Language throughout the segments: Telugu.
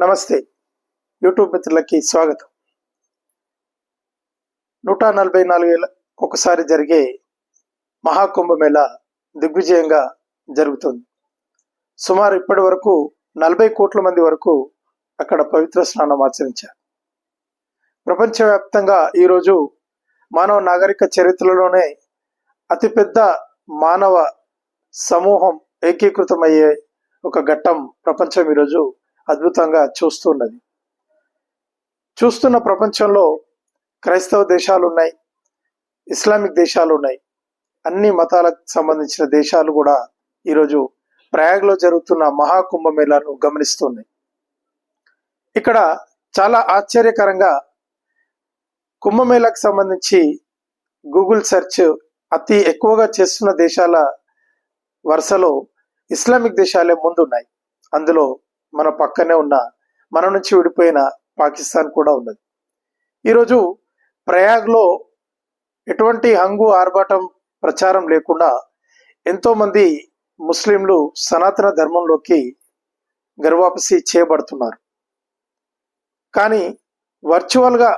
నమస్తే. యూట్యూబ్ మిత్రులకి స్వాగతం. నూట నలభై నాలుగేళ్ళ ఒకసారి జరిగే మహాకుంభమేళ దిగ్విజయంగా జరుగుతుంది. సుమారు ఇప్పటి వరకు నలభై కోట్ల మంది వరకు అక్కడ పవిత్ర స్నానం ఆచరించారు. ప్రపంచవ్యాప్తంగా ఈరోజు మానవ నాగరిక చరిత్రలోనే అతిపెద్ద మానవ సమూహం ఏకీకృతమయ్యే ఒక ఘట్టం ప్రపంచం ఈరోజు అద్భుతంగా చూస్తున్నది. చూస్తున్న ప్రపంచంలో క్రైస్తవ దేశాలు ఉన్నాయి ఇస్లామిక్ దేశాలు ఉన్నాయి అన్ని మతాలకు సంబంధించిన దేశాలు కూడా ఈరోజు ప్రయాగ్లో జరుగుతున్న మహాకుంభమేళాను గమనిస్తున్నాయి. ఇక్కడ చాలా ఆశ్చర్యకరంగా కుంభమేళాకు సంబంధించి గూగుల్ సెర్చ్ అతి ఎక్కువగా చేస్తున్న దేశాల వరుసలో ఇస్లామిక్ దేశాలే ముందున్నాయి. అందులో మన పక్కనే ఉన్న మన నుంచి విడిపోయిన పాకిస్తాన్ కూడా ఉన్నది. ఈరోజు ప్రయాగ్లో ఎటువంటి హంగు ఆర్భాటం ప్రచారం లేకుండా ఎంతోమంది ముస్లింలు సనాతన ధర్మంలోకి గర్వాపసి చేయబడుతున్నారు. కానీ వర్చువల్గా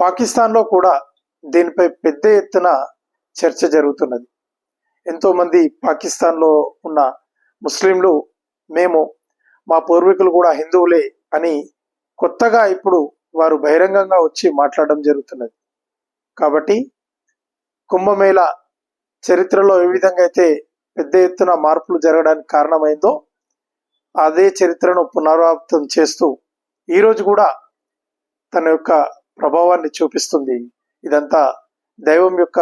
పాకిస్తాన్లో కూడా దీనిపై పెద్ద ఎత్తున చర్చ జరుగుతున్నది. ఎంతోమంది పాకిస్తాన్లో ఉన్న ముస్లింలు మేము మా పూర్వీకులు కూడా హిందువులే అని కొత్తగా ఇప్పుడు వారు బహిరంగంగా వచ్చి మాట్లాడడం జరుగుతున్నది. కాబట్టి కుంభమేళ చరిత్రలో ఏ విధంగా అయితే పెద్ద ఎత్తున మార్పులు జరగడానికి కారణమైందో అదే చరిత్రను పునరావృతం చేస్తూ ఈరోజు కూడా తన యొక్క ప్రభావాన్ని చూపిస్తుంది. ఇదంతా దైవం యొక్క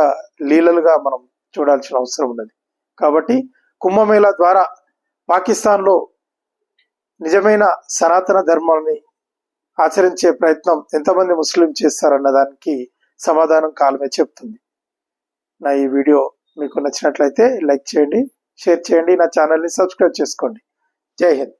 లీలలుగా మనం చూడాల్సిన అవసరం ఉన్నది. కాబట్టి కుంభమేళ ద్వారా పాకిస్తాన్లో నిజమైన సనాతన ధర్మాన్ని ఆచరించే ప్రయత్నం ఎంతమంది ముస్లిం చేస్తారన్న దానికి సమాధానం కాలమే చెప్తుంది. నా ఈ వీడియో మీకు నచ్చినట్లయితే లైక్ చేయండి షేర్ చేయండి నా ఛానల్ని సబ్స్క్రైబ్ చేసుకోండి. జై హింద్.